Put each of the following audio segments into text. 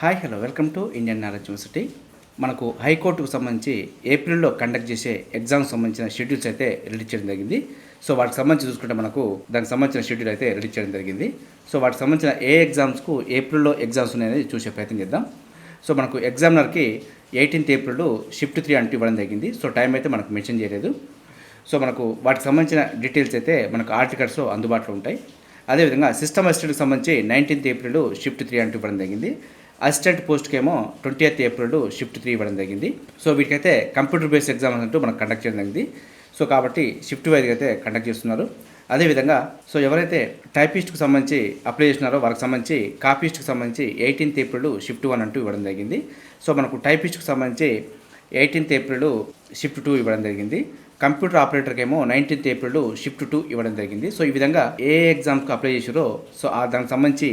Hi hello welcome to Indian knowledge university. మనకు హైకోర్టుకు సంబంధించి ఏప్రిల్లో కండక్ట్ చేసే ఎగ్జామ్స్ సంబంధించిన షెడ్యూల్స్ అయితే రిలీజ్ చేయడం జరిగింది. సో వాటికి సంబంధించి చూసుకుంటే మనకు దానికి సంబంధించిన షెడ్యూల్ అయితే రిలీజ్ చేయడం జరిగింది. సో వాటికి సంబంధించిన ఏ ఎగ్జామ్స్కు ఏప్రిల్లో ఎగ్జామ్స్ ఉన్నాయనేది చూసే ప్రయత్నం చేద్దాం. సో మనకు ఎగ్జామినర్కి ఎయిటీన్త్ ఏప్రిల్ షిఫ్ట్ త్రీ అంటూ ఇవ్వడం జరిగింది. సో టైం అయితే మనకు మెన్షన్ చేయలేదు. సో మనకు వాటికి సంబంధించిన డీటెయిల్స్ అయితే మనకు ఆర్టికల్స్ అందుబాటులో ఉంటాయి. అదేవిధంగా సిస్టమ్ అసిస్టెంట్కి సంబంధించి నైన్టీన్త్ ఏప్రిల్ షిఫ్ట్ త్రీ అంటూ ఇవ్వడం జరిగింది. అసిస్టెంట్ పోస్ట్కి ఏమో twenty eighth April shift three ఇవ్వడం జరిగింది. సో వీటికైతే కంప్యూటర్ బేస్డ్ ఎగ్జామ్స్ అంటూ మనకు కండక్ట్ చేయడం జరిగింది. సో కాబట్టి షిఫ్ట్ వైజ్గా అయితే కండక్ట్ చేస్తున్నారు. అదేవిధంగా సో ఎవరైతే టైపిస్ట్కి సంబంధించి అప్లై చేసినారో వాళ్ళకి సంబంధించి కాపీస్ట్కి సంబంధించి ఎయిటీన్త్ ఏప్రిల్ షిఫ్ట్ వన్ అంటూ ఇవ్వడం జరిగింది. సో మనకు టైపిస్ట్కి సంబంధించి ఎయిటీన్త్ ఏప్రిల్ షిఫ్ట్ టూ ఇవ్వడం జరిగింది. కంప్యూటర్ ఆపరేటర్కి ఏమో నైన్టీన్త్ ఏప్రిల్ షిఫ్ట్ టూ ఇవ్వడం జరిగింది. సో ఈ విధంగా ఏ ఎగ్జామ్కి అప్లై చేసారో సో ఆ దానికి సంబంధించి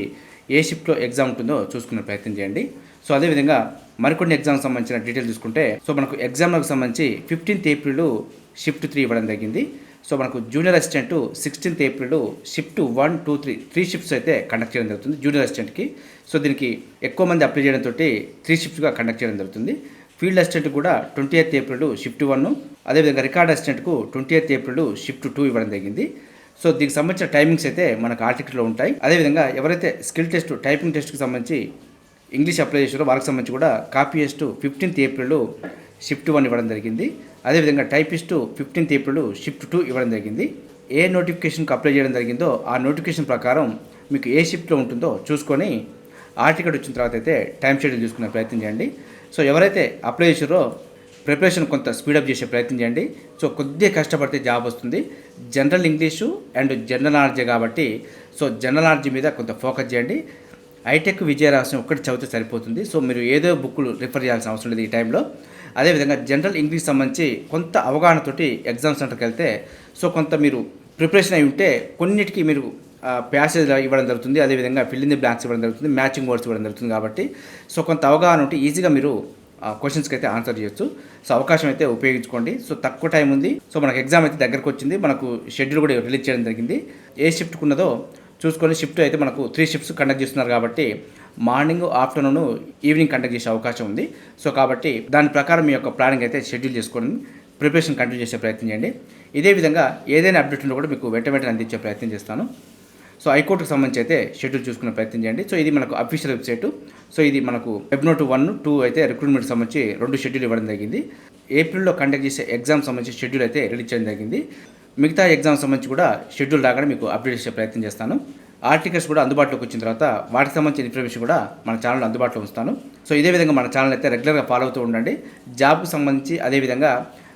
ఏ షిఫ్ట్లో ఎగ్జామ్ ఉంటుందో చూసుకునే ప్రయత్నం చేయండి. సో అదేవిధంగా మరికొన్ని ఎగ్జామ్కి సంబంధించిన డీటెయిల్ చూసుకుంటే సో మనకు ఎగ్జామ్లకు సంబంధించి ఫిఫ్టీన్త్ ఏప్రిల్ షిఫ్ట్ త్రీ ఇవ్వడం జరిగింది. సో మనకు junior assistant sixteenth April shift one two three three shifts అయితే కండక్ట్ చేయడం జరుగుతుంది జూనియర్ అసిస్టెంట్కి. సో దీనికి ఎక్కువ మంది అప్లై చేయడంతో త్రీ షిఫ్ట్గా కండక్ట్ చేయడం జరుగుతుంది. ఫీల్డ్ అసిస్టెంట్ కూడా twenty eighth April shift one అదేవిధంగా record అసిస్టెంట్కు twenty eighth April shift two ఇవ్వడం జరిగింది. సో దీనికి సంబంధించిన టైమింగ్స్ అయితే మనకు ఆర్టికల్లో ఉంటాయి. అదేవిధంగా ఎవరైతే స్కిల్ టెస్ట్ టైపింగ్ టెస్ట్కి సంబంధించి ఇంగ్లీష్ అప్లై చేసారో వారికి సంబంధించి కూడా copy test fifteenth April shift one ఇవ్వడం జరిగింది. అదేవిధంగా typist fifteenth April shift two ఇవ్వడం జరిగింది. ఏ నోటిఫికేషన్కి అప్లై చేయడం జరిగిందో ఆ నోటిఫికేషన్ ప్రకారం మీకు ఏ షిఫ్ట్లో ఉంటుందో చూసుకొని ఆర్టికల్ వచ్చిన తర్వాత అయితే టైం షెడ్యూల్ చూసుకునే ప్రయత్నం చేయండి. సో ఎవరైతే అప్లై చేసారో ప్రిపరేషన్ కొంత స్పీడప్ చేసే ప్రయత్నం చేయండి. సో కొద్దిగా కష్టపడితే జాబ్ వస్తుంది. General English and general knowledge కాబట్టి సో జనరల్ నాలెడ్జ్ మీద కొంత ఫోకస్ చేయండి. హైటెక్ విజయరాశం ఒక్కటి చదివితే సరిపోతుంది. సో మీరు ఏదో బుక్కులు రిఫర్ చేయాల్సిన అవసరం లేదు ఈ టైంలో. అదేవిధంగా జనరల్ ఇంగ్లీష్ సంబంధించి కొంత అవగాహనతోటి ఎగ్జామ్ సెంటర్కి వెళ్తే సో కొంత మీరు ప్రిపరేషన్ అయి ఉంటే కొన్నిటికి మీరు ప్యాసేజ్ ఇవ్వడం జరుగుతుంది. అదేవిధంగా ఫిల్ ఇన్ ది బ్లాంక్స్ ఇవ్వడం జరుగుతుంది. మ్యాచింగ్ వర్డ్స్ ఇవ్వడం జరుగుతుంది కాబట్టి సో కొంత అవగాహన ఉంటే ఈజీగా మీరు క్వశ్చన్స్కి అయితే ఆన్సర్ చేయొచ్చు. సో అవకాశం అయితే ఉపయోగించుకోండి. సో తక్కువ టైం ఉంది. సో మనకు ఎగ్జామ్ అయితే దగ్గరకు వచ్చింది. మనకు షెడ్యూల్ కూడా రిలీజ్ చేయడం జరిగింది. ఏ షిఫ్ట్కి ఉన్నదో చూసుకొని షిఫ్ట్ అయితే మనకు త్రీ షిఫ్ట్స్ కండక్ట్ చేస్తున్నారు కాబట్టి మార్నింగ్ ఆఫ్టర్నూన్ ఈవినింగ్ కండక్ట్ చేసే అవకాశం ఉంది. సో కాబట్టి దాని ప్రకారం మీ యొక్క ప్లానింగ్ అయితే షెడ్యూల్ చేసుకోండి ప్రిపరేషన్ కంటిన్యూ చేసే ప్రయత్నం చేయండి. ఇదే విధంగా ఏదైనా అప్డేట్ ఉంటే కూడా మీకు వెంట వెంటనే అందించే ప్రయత్నం చేస్తాను. సో హైకోర్టుకు సంబంధించి అయితే షెడ్యూల్ చూసుకునే ప్రయత్నం చేయండి. సో ఇది మనకు అఫీషియల్ వెబ్సైట్ సో ఇది మనకు వెబ్నోట్ వన్ టూ అయితే రిక్రూట్మెంట్ సంబంధించి రెండు షెడ్యూల్ ఇవ్వడం జరిగింది. ఏప్రిల్లో కండక్ట్ చేసే ఎగ్జామ్ సంబంధించి షెడ్యూల్ అయితే రిలీజ్ చేయడం జరిగింది. మిగతా ఎగ్జామ్ సంబంధించి కూడా షెడ్యూల్ రాగానే మీకు అప్డేట్ చేసే ప్రయత్నం చేస్తాను. ఆర్టికల్స్ కూడా అందుబాటులోకి వచ్చిన తర్వాత వాటికి సంబంధించిన ఇన్ఫర్మేషన్ కూడా మన ఛానల్లో అందుబాటులో ఉంచుతాను. సో ఇదే విధంగా మన ఛానల్ అయితే రెగ్యులర్గా ఫాలో అవుతూ ఉండండి. జాబ్కి సంబంధించి అదేవిధంగా